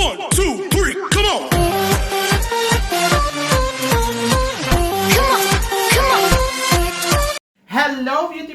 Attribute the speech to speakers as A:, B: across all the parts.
A: One, two,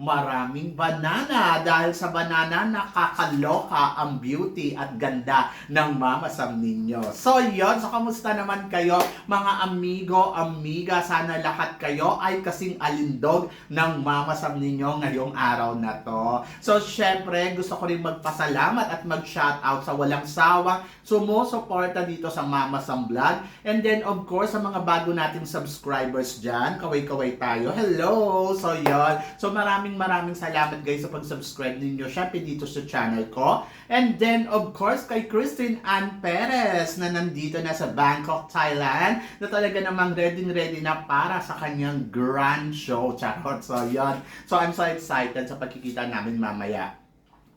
B: maraming banana dahil sa banana nakakaloka ang beauty at ganda ng mamasam ninyo. So yon, so kamusta naman kayo mga amigo, amiga, sana lahat kayo ay kasing alindog ng mamasam ninyo ngayong araw na to. So syempre, gusto ko rin magpasalamat at mag-shoutout sa walang sawang sumusuporta dito sa Mamasam Vlog. And then of course, sa mga bago nating subscribers dyan, kaway-kaway tayo. Hello! So yon, so maraming maraming salamat guys sa pag-subscribe ninyo syempre dito sa channel ko. And then of course kay Christine Ann Perez na nandito na sa Bangkok, Thailand na talaga namang ready ready na para sa kanyang grand show. Charot. So yon. So I'm so excited sa pagkikita namin mamaya.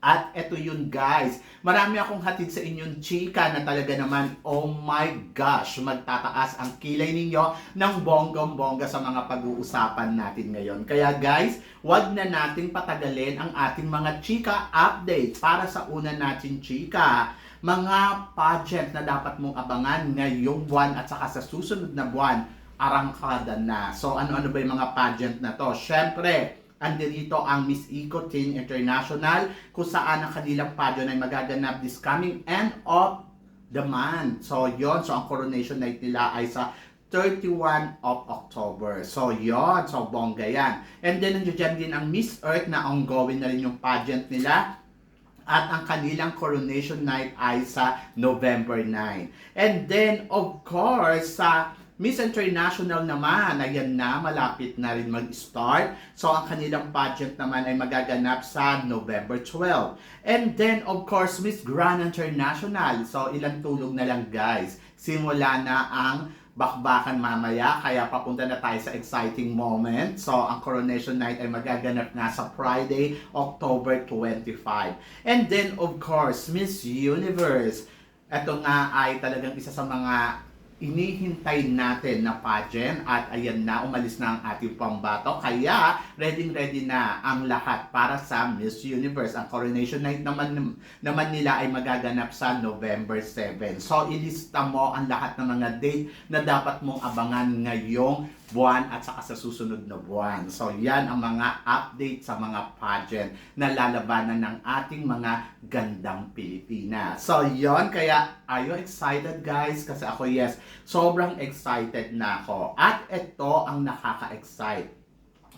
B: At eto yun guys, marami akong hatid sa inyong chika na talaga naman, oh my gosh, magtataas ang kilay ninyo ng bonggong-bongga sa mga pag-uusapan natin ngayon. Kaya guys, wag na nating patagalin ang ating mga chika update para sa una natin chika mga pageant na dapat mong abangan ngayong buwan at saka sa susunod na buwan, arangkada na. So ano-ano ba yung mga pageant na to? Syempre, Andirito ang Miss Eco Teen International kung saan ang kanilang pageant ay magaganap this coming end of the month. So yon so ang coronation night nila ay sa 31 of October. So yon so bongga yan. And then nandiyan din ang Miss Earth na ongoing na rin yung pageant nila at ang kanilang coronation night ay sa November 9. And then, of course, sa Miss International naman, ayan na, malapit na rin mag-start. So, ang kanilang pageant naman ay magaganap sa November 12. And then, of course, Miss Grand International. So, ilang tulog na lang guys. Simula na ang bakbakan mamaya, kaya papunta na tayo sa exciting moment. So, ang coronation night ay magaganap na sa Friday, October 25. And then, of course, Miss Universe. Ito nga ay talagang isa sa mga inihintay natin na pageant at ayan na, umalis na ang ating pambato. Kaya, ready-ready na ang lahat para sa Miss Universe. Ang coronation night naman, naman nila ay magaganap sa November 7. So, ilista mo ang lahat ng mga date na dapat mong abangan ngayong buwan at saka sa susunod na buwan. So, yan ang mga update sa mga pageant na lalabanan ng ating mga gandang Pilipinas. So, yon Kaya, are you excited guys? Kasi ako, yes, sobrang excited na ako. At ito ang nakaka-excite.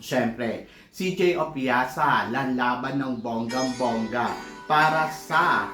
B: Siyempre, CJ Opiasa, lalaban ng bonggang-bongga para sa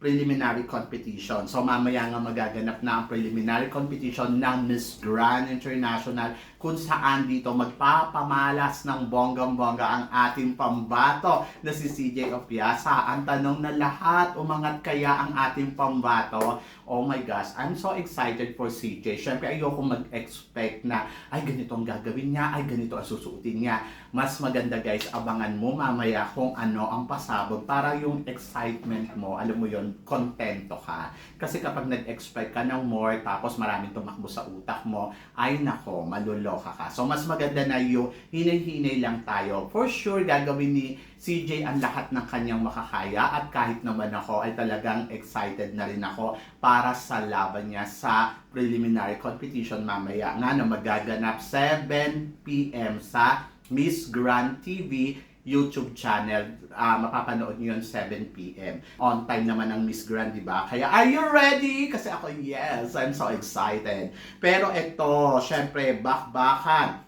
B: preliminary competition. So mamaya nga magaganap na ang preliminary competition ng Miss Grand International kung saan dito magpapamalas ng bonggang-bongga ang ating pambato na si CJ Opiasa. Ang tanong na lahat, umangat kaya ang ating pambato? Oh my gosh, I'm so excited for CJ. Siyempre ayoko mag-expect na ay ganito ang gagawin niya, ay ganito ang susuotin niya. Mas maganda guys, abangan mo mamaya kung ano ang pasabog para yung excitement mo, alam mo yon kontento ka. Kasi kapag nag-expect ka ng more tapos maraming tumakbo sa utak mo, ay nako, maluloka ka. So mas maganda na yung hinay-hinay lang tayo. For sure, gagawin ni CJ ang lahat ng kanyang makakaya at kahit naman ako ay talagang excited na rin ako para sa laban niya sa preliminary competition mamaya nga na magaganap 7pm sa Miss Grand TV YouTube channel. Uh, mapapanood nyo yun 7pm. On time naman ang Miss Grand, di ba? Kaya, are you ready? Kasi ako, yes, I'm so excited. Pero ito, syempre, bakbakan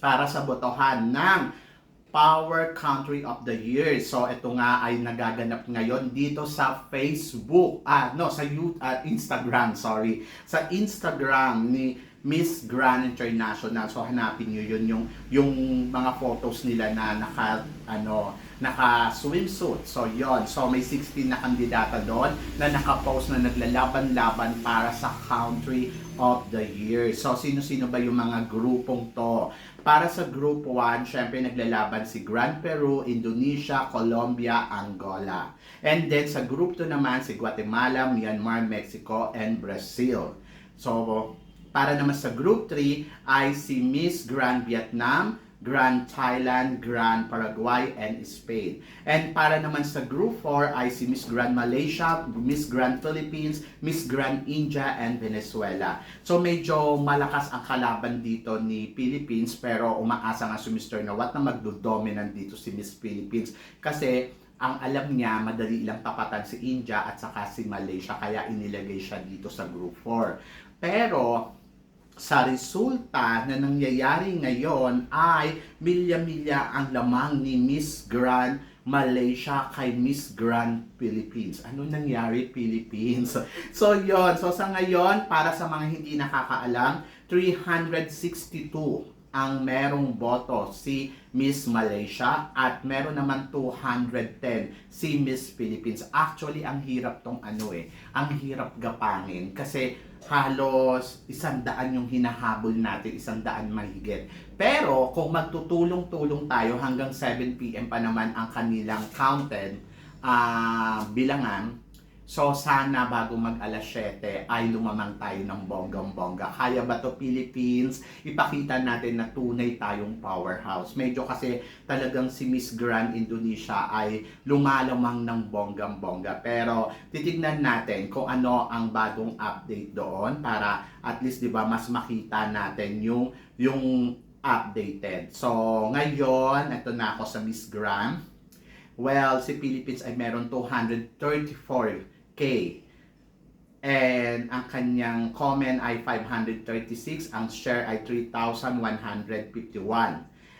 B: para sa botohan ng Power Country of the Year. So ito nga ay nagaganap ngayon dito sa Facebook. Ah, no, sa YouTube, uh, Instagram, sorry. Sa Instagram ni Miss Grand International. So hanapin niyo yun yung yung mga photos nila na naka ano naka swimsuit. So yon. So may 16 na kandidata doon na naka-post na naglalaban-laban para sa country of the year. So sino-sino ba yung mga grupong to? Para sa group 1, syempre naglalaban si Grand Peru, Indonesia, Colombia, Angola. And then sa group 2 naman si Guatemala, Myanmar, Mexico, and Brazil. So para naman sa group 3 ay si Miss Grand Vietnam, Grand Thailand, Grand Paraguay, and Spain. And para naman sa Group 4 ay si Miss Grand Malaysia, Miss Grand Philippines, Miss Grand India, and Venezuela. So medyo malakas ang kalaban dito ni Philippines pero umaasa nga si Mr. Nawat na magdo-dominant dito si Miss Philippines kasi ang alam niya, madali lang tapatan si India at saka si Malaysia kaya inilagay siya dito sa Group 4. Pero sa resulta na nangyayari ngayon ay milya-milya ang lamang ni Miss Grand Malaysia kay Miss Grand Philippines. Ano nangyari Philippines? So yon So sa ngayon, para sa mga hindi nakakaalam, 362 ang merong boto si Miss Malaysia at meron naman 210 si Miss Philippines. Actually, ang hirap tong ano eh, ang hirap gapangin kasi halos isang daan yung hinahabol natin, isang daan mahigit. Pero kung magtutulong-tulong tayo hanggang 7pm pa naman ang kanilang counted ah, bilangan, So sana bago mag alas 7 ay lumamang tayo ng bonggang-bongga. Kaya ba to Philippines? Ipakita natin na tunay tayong powerhouse. Medyo kasi talagang si Miss Grand Indonesia ay lumalamang ng bonggang-bongga. Pero titignan natin kung ano ang bagong update doon para at least 'di ba mas makita natin yung yung updated. So ngayon, ito na ako sa Miss Grand. Well, si Philippines ay meron 234 K. And ang kanyang comment ay 536, ang share ay 3,151.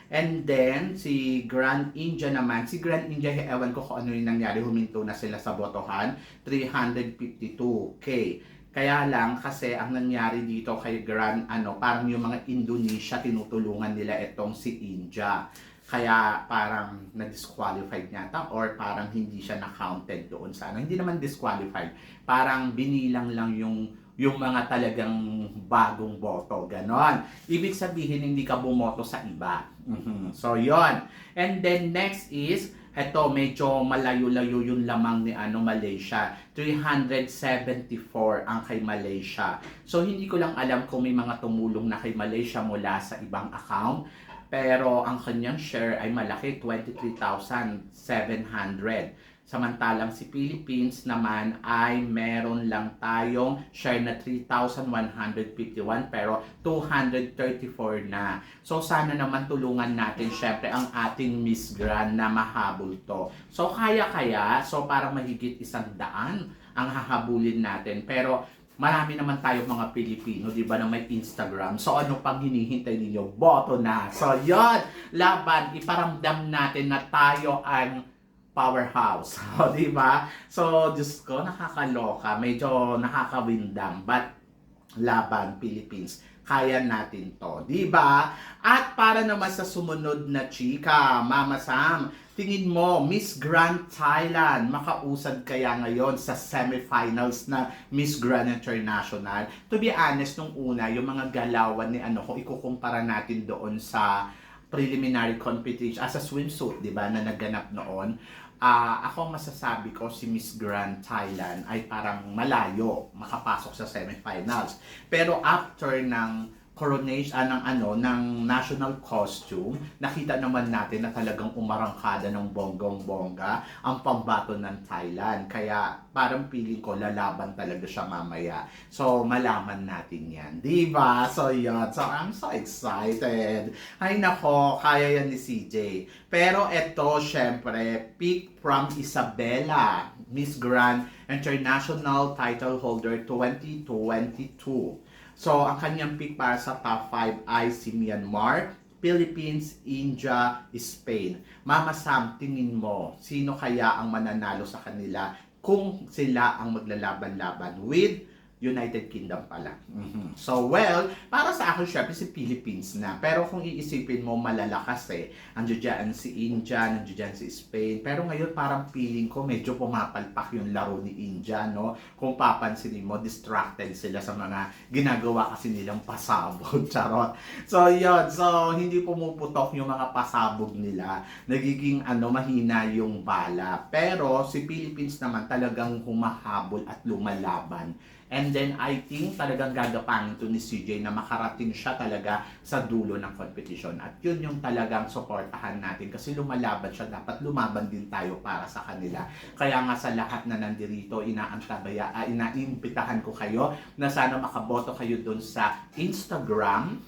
B: And then, si Grand India naman, si Grand India, ewan ko kung ano yung nangyari, huminto na sila sa botohan, 352K. Kaya lang, kasi ang nangyari dito kay Grand, ano, parang yung mga Indonesia, tinutulungan nila itong si India. Kaya parang na-disqualified yata or parang hindi siya na-counted doon sa ano. Hindi naman disqualified. Parang binilang lang yung yung mga talagang bagong boto. Ganon. Ibig sabihin, hindi ka bumoto sa iba. Mhm. So, yon And then, next is, eto, medyo malayo-layo yung lamang ni ano, Malaysia. 374 ang kay Malaysia. So, hindi ko lang alam kung may mga tumulong na kay Malaysia mula sa ibang account. Pero ang kanyang share ay malaki, 23,700. Samantalang si Philippines naman ay meron lang tayong share na 3,151 pero 234 na. So sana naman tulungan natin syempre ang ating Miss Grand na mahabol to. So kaya-kaya, so parang mahigit isang daan ang hahabulin natin. Pero marami naman tayo mga Pilipino, di ba, na may Instagram. So, ano pang hinihintay ninyo? Boto na. So, yon Laban, iparamdam natin na tayo ang powerhouse. O, di ba? So, Diyos ko, nakakaloka. Medyo nakakawindang. But, laban, Philippines. Kaya natin to. Di ba? At para naman sa sumunod na chika, Mama Sam, tingin mo, Miss Grand Thailand, makausad kaya ngayon sa semifinals na Miss Grand International? To be honest, nung una, yung mga galawan ni ano, kung ikukumpara natin doon sa preliminary competition, as a swimsuit, di ba, na naganap noon, Ah, ako masasabi ko si Miss Grand Thailand ay parang malayo makapasok sa semifinals. Pero after ng coronation ah, ng ano ng national costume, nakita naman natin na talagang umarangkada ng bonggong-bongga ang pambato ng Thailand. Kaya parang feeling ko lalaban talaga siya mamaya. So malaman natin 'yan. 'Di ba? So 'yun. So I'm so excited. Ay nako, kaya yan ni CJ. Pero eto, syempre, pick from Isabela, Miss Grand International Title Holder 2022. So, ang kanyang pick para sa top 5 ay si Myanmar, Philippines, India, Spain. Mama Sam, tingin mo, sino kaya ang mananalo sa kanila kung sila ang maglalaban-laban with United Kingdom pala. Mhm. So, well, para sa akin, syempre, si Philippines na. Pero kung iisipin mo, malalakas eh. Andiyo dyan si India, nandiyo dyan si Spain. Pero ngayon, parang feeling ko, medyo pumapalpak yung laro ni India, no? Kung papansinin mo, distracted sila sa mga ginagawa kasi nilang pasabog. Charot. So, yun. So, hindi pumuputok yung mga pasabog nila. Nagiging, ano, mahina yung bala. Pero, si Philippines naman talagang humahabol at lumalaban. And then, I think talagang gagapangin to ni CJ na makarating siya talaga sa dulo ng competition. At yun yung talagang supportahan natin kasi lumalaban siya. Dapat lumaban din tayo para sa kanila. Kaya nga sa lahat na nandirito, inaantabaya, uh, inaimbitahan ko kayo na sana makaboto kayo doon sa Instagram.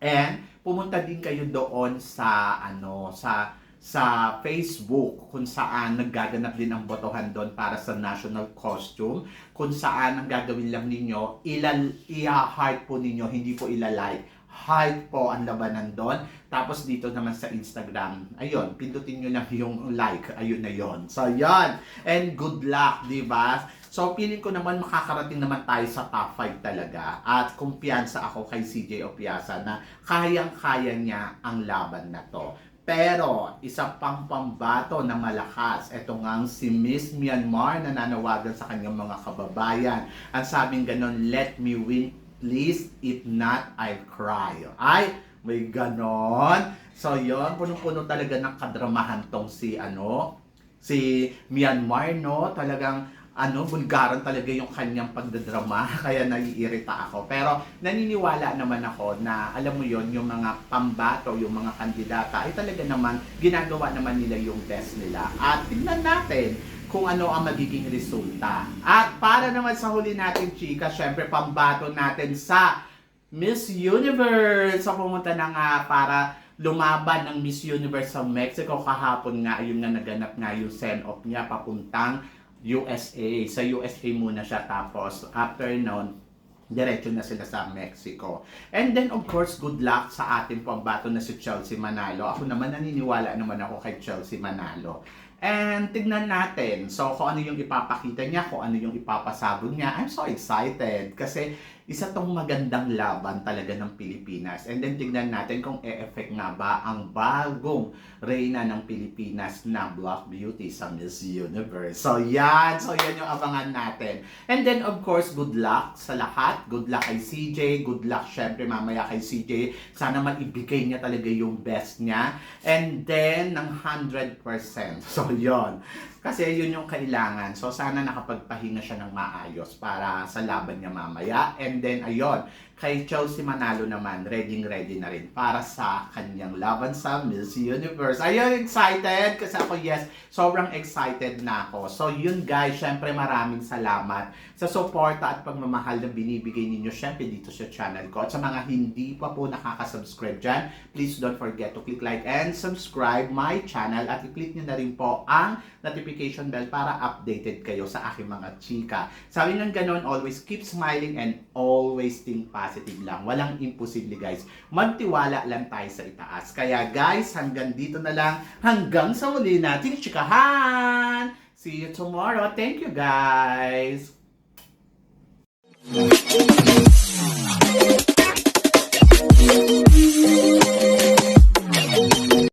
B: And pumunta din kayo doon sa ano sa sa Facebook kung saan naggaganap din ang botohan doon para sa national costume kung saan ang gagawin lang ninyo ilal i-heart po ninyo hindi po ilalike. Heart po ang labanan doon. Tapos dito naman sa Instagram ayun pindutin nyo lang yung like ayun na yon so yon and good luck di ba? So, feeling ko naman makakarating naman tayo sa top 5 talaga. At kumpiyansa ako kay CJ Opiasa na kayang-kaya niya ang laban na to. Pero, isa pang pambato na malakas. Ito nga si Miss Myanmar na nanawagan sa kanyang mga kababayan. Ang sabing ganon, let me win please. If not, I'll cry. Ay, may ganon. So, yon punong-puno talaga ng kadramahan tong si, ano, si Myanmar, no? Talagang ano, bulgaran talaga yung kanyang pagdadrama, kaya naiirita ako. Pero naniniwala naman ako na, alam mo yon yung mga pambato, yung mga kandidata, ay talaga naman, ginagawa naman nila yung best nila. At tingnan natin kung ano ang magiging resulta. At para naman sa huli natin, chika, syempre pambato natin sa Miss Universe. So pumunta na nga para lumaban ng Miss Universe sa Mexico kahapon nga ayun nga naganap nga yung send-off niya papuntang USA. Sa USA muna siya tapos after noon, diretso na sila sa Mexico. And then of course, good luck sa ating pambato na si Chelsea Manalo. Ako naman naniniwala naman ako kay Chelsea Manalo. And tignan natin. So kung ano yung ipapakita niya, kung ano yung ipapasabog niya. I'm so excited kasi isa tong magandang laban talaga ng Pilipinas. And then tignan natin kung e-effect nga ba ang bagong reyna ng Pilipinas na Black Beauty sa Miss Universe. So yan, so yan yung abangan natin. And then of course, good luck sa lahat. Good luck kay CJ, good luck syempre mamaya kay CJ. Sana maibigay niya talaga yung best niya. And then ng 100%. So yon. Kasi yun yung kailangan. So sana nakapagpahinga siya ng maayos para sa laban niya mamaya. And then ayun, kay Chelsea Manalo naman, ready ready na rin para sa kanyang laban sa Miss Universe. Ayun, excited kasi ako yes, sobrang excited na ako. So yun guys, syempre maraming salamat sa suporta at pagmamahal na binibigay ninyo syempre dito sa channel ko. At sa mga hindi pa po nakaka-subscribe dyan, please don't forget to click like and subscribe my channel at i-click nyo na rin po ang notification bell para updated kayo sa aking mga chika. Sabi ng ganon, always keep smiling and always think positive lang. Walang imposible guys. Magtiwala lang tayo sa itaas. Kaya guys, hanggang dito na lang. Hanggang sa muli nating chikahan! See you tomorrow. Thank you guys!
A: Thank you.